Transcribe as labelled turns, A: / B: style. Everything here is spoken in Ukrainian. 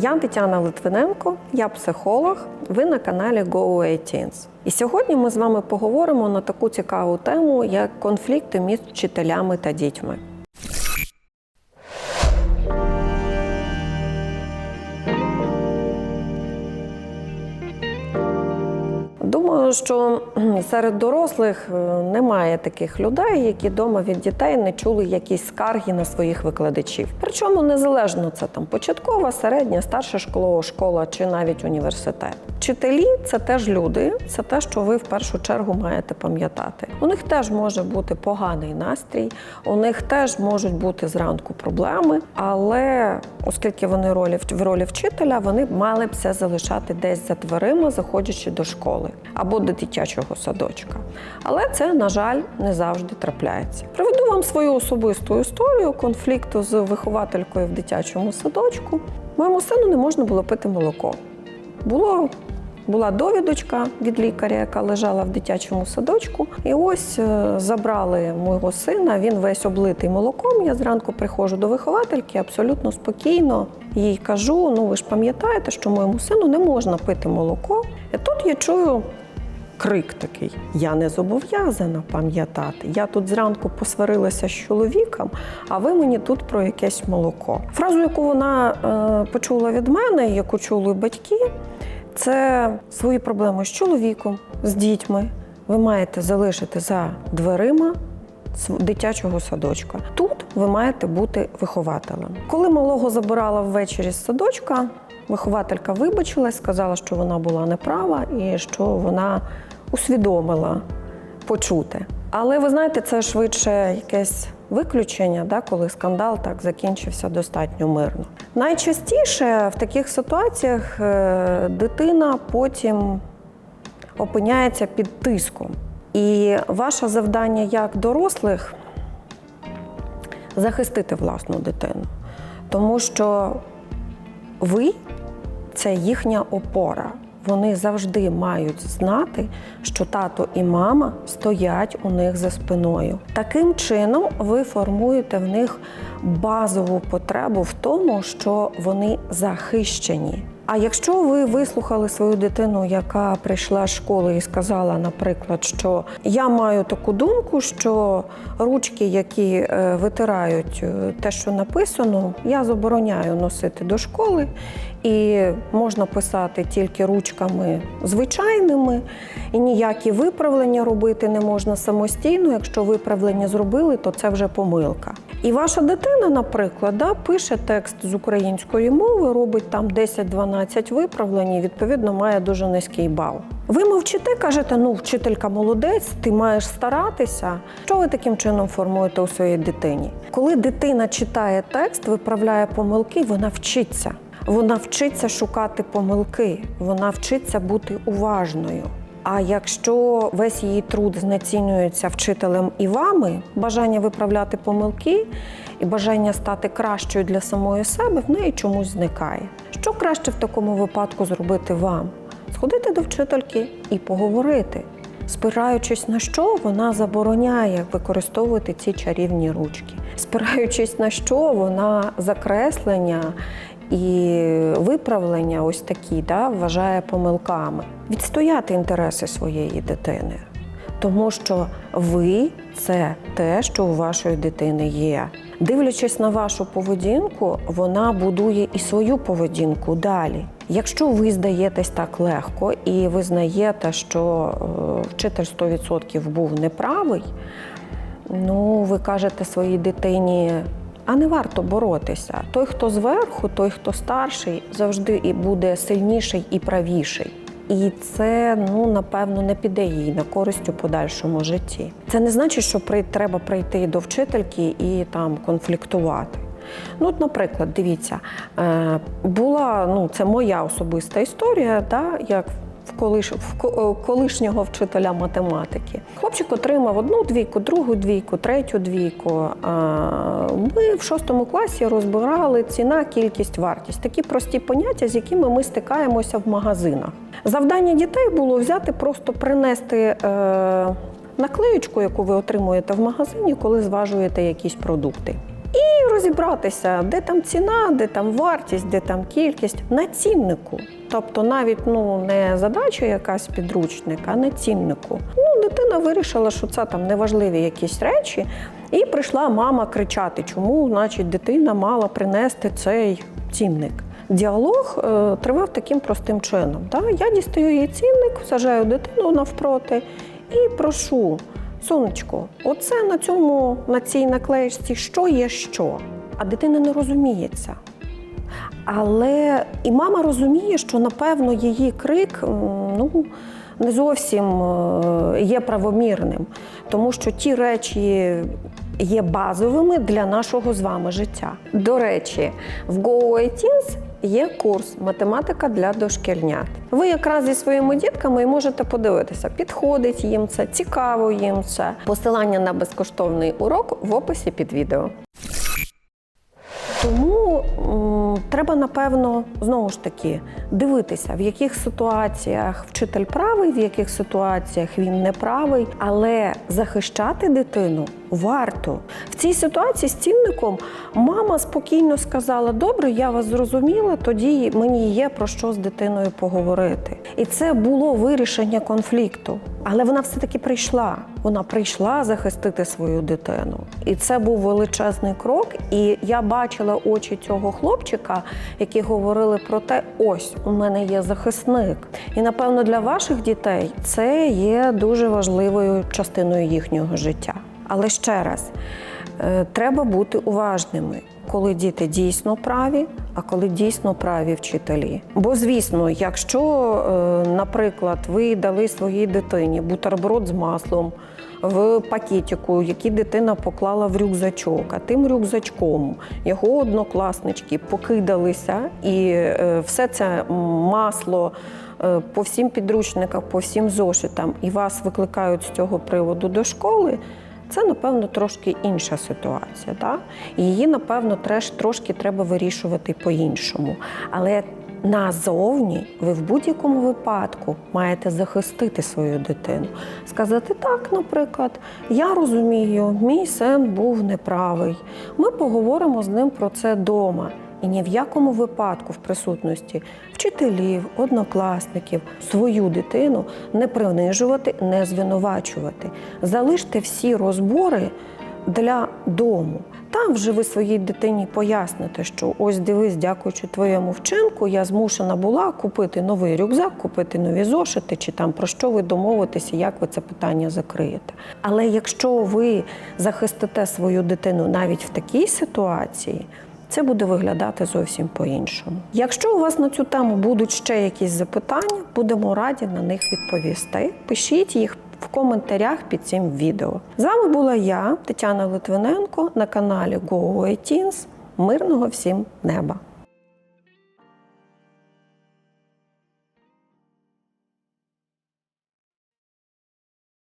A: Я Тетяна Литвиненко, я психолог. Ви на каналі Go18. І сьогодні ми з вами поговоримо на таку цікаву тему, як конфлікти між вчителями та дітьми. Думаю, що серед дорослих е, немає таких людей, які вдома від дітей не чули якісь скарги на своїх викладачів. Причому незалежно це там початкова, середня, старша школа, школа чи навіть університет. Вчителі це теж люди, це те, що ви в першу чергу маєте пам'ятати. У них теж може бути поганий настрій, у них теж можуть бути зранку проблеми, але оскільки вони ролі в ролі вчителя, вони мали б все залишати десь за дверима, заходячи до школи або до дитячого садочка. Але це, на жаль, не завжди трапляється. Приведу вам свою особисту історію конфлікту з вихователькою в дитячому садочку. Моєму сину не можна було пити молоко. Було була довідочка від лікаря, яка лежала в дитячому садочку. І ось е, забрали мого сина. Він весь облитий молоком. Я зранку приходжу до виховательки, абсолютно спокійно їй кажу: ну ви ж пам'ятаєте, що моєму сину не можна пити молоко. І тут я чую. Крик такий: я не зобов'язана пам'ятати. Я тут зранку посварилася з чоловіком, а ви мені тут про якесь молоко. Фразу, яку вона е, почула від мене, яку чули батьки, це свої проблеми з чоловіком, з дітьми. Ви маєте залишити за дверима дитячого садочка. Тут ви маєте бути вихователем. Коли малого забирала ввечері з садочка, вихователька вибачилась, сказала, що вона була неправа і що вона усвідомила почуте. Але ви знаєте, це швидше якесь виключення, да, коли скандал так закінчився достатньо мирно. Найчастіше в таких ситуаціях е, дитина потім опиняється під тиском. І ваше завдання як дорослих захистити власну дитину. Тому що ви це їхня опора. Вони завжди мають знати, що тато і мама стоять у них за спиною. Таким чином ви формуєте в них базову потребу в тому, що вони захищені. А якщо ви вислухали свою дитину, яка прийшла з школи і сказала, наприклад, що я маю таку думку, що ручки, які е, витирають е, те, що написано, я забороняю носити до школи, і можна писати тільки ручками звичайними, і ніякі виправлення робити не можна самостійно. Якщо виправлення зробили, то це вже помилка. І ваша дитина, наприклад, да, пише текст з української мови, робить там 10-12 виправлень, і відповідно має дуже низький бал. Ви мовчите, кажете, ну вчителька молодець, ти маєш старатися. Що ви таким чином формуєте у своїй дитині? Коли дитина читає текст, виправляє помилки, вона вчиться. Вона вчиться шукати помилки, вона вчиться бути уважною. А якщо весь її труд знецінюється вчителем і вами, бажання виправляти помилки і бажання стати кращою для самої себе в неї чомусь зникає. Що краще в такому випадку зробити вам? Сходити до вчительки і поговорити, спираючись на що вона забороняє використовувати ці чарівні ручки, спираючись на що вона закреслення і виправлення, ось такі, да, вважає помилками. Відстояти інтереси своєї дитини. Тому що ви це те, що у вашої дитини є. Дивлячись на вашу поведінку, вона будує і свою поведінку далі. Якщо ви здаєтесь так легко і визнаєте, що е, вчитель 100% був неправий, ну ви кажете своїй дитині, а не варто боротися. Той, хто зверху, той, хто старший, завжди і буде сильніший і правіший. І це ну напевно не піде їй на користь у подальшому житті. Це не значить, що при треба прийти до вчительки і там конфліктувати. Ну, от, наприклад, дивіться, е, була ну це моя особиста історія, да, як колиш, е, колишнього вчителя математики. Хлопчик отримав одну двійку, другу двійку, третю двійку. Ми в шостому класі розбирали ціна, кількість, вартість. Такі прості поняття, з якими ми стикаємося в магазинах. Завдання дітей було взяти, просто принести. Е, Наклеючку, яку ви отримуєте в магазині, коли зважуєте якісь продукти. І розібратися, де там ціна, де там вартість, де там кількість на ціннику. Тобто навіть ну не задача якась підручник, а на ціннику. Ну, дитина вирішила, що це там неважливі якісь речі, і прийшла мама кричати, чому, значить, дитина мала принести цей цінник. Діалог е, тривав таким простим чином. Да? Я дістаю її цінник, сажаю дитину навпроти і прошу, сонечко, оце на цьому, на цій наклеєчці, що є що. А дитина не розуміється. Але і мама розуміє, що напевно її крик ну, не зовсім е, є правомірним, тому що ті речі є базовими для нашого з вами життя. До речі, в GoITeens є курс математика для дошкільнят. Ви якраз зі своїми дітками можете подивитися, підходить їм це, цікаво їм це. Посилання на безкоштовний урок в описі під відео. Тому м, треба, напевно, знову ж таки дивитися, в яких ситуаціях вчитель правий, в яких ситуаціях він не правий, але захищати дитину варто. В цій ситуації з цінником мама спокійно сказала: Добре, я вас зрозуміла, тоді мені є про що з дитиною поговорити. І це було вирішення конфлікту. Але вона все-таки прийшла. Вона прийшла захистити свою дитину. І це був величезний крок. І я бачила очі цього хлопчика, які говорили про те, ось у мене є захисник. І напевно для ваших дітей це є дуже важливою частиною їхнього життя. Але ще раз, е, треба бути уважними, коли діти дійсно праві, а коли дійсно праві вчителі. Бо, звісно, якщо, е, наприклад, ви дали своїй дитині бутерброд з маслом в пакетику, який дитина поклала в рюкзачок, а тим рюкзачком його однокласнички покидалися, і е, все це масло по всім підручникам, по всім зошитам, і вас викликають з цього приводу до школи. Це, напевно, трошки інша ситуація. Так? Її, напевно, трошки треба вирішувати по-іншому. Але назовні ви в будь-якому випадку маєте захистити свою дитину. Сказати так, наприклад, я розумію, мій син був неправий. Ми поговоримо з ним про це вдома. І ні в якому випадку в присутності вчителів, однокласників свою дитину не принижувати, не звинувачувати. Залиште всі розбори для дому. Там вже ви своїй дитині поясните, що ось дивись, дякуючи твоєму вчинку, я змушена була купити новий рюкзак, купити нові зошити, чи там про що ви домовитеся, як ви це питання закриєте. Але якщо ви захистите свою дитину навіть в такій ситуації, це буде виглядати зовсім по-іншому. Якщо у вас на цю тему будуть ще якісь запитання, будемо раді на них відповісти. Пишіть їх в коментарях під цим відео. З вами була я, Тетяна Литвиненко, на каналі GoEteens. Мирного всім неба!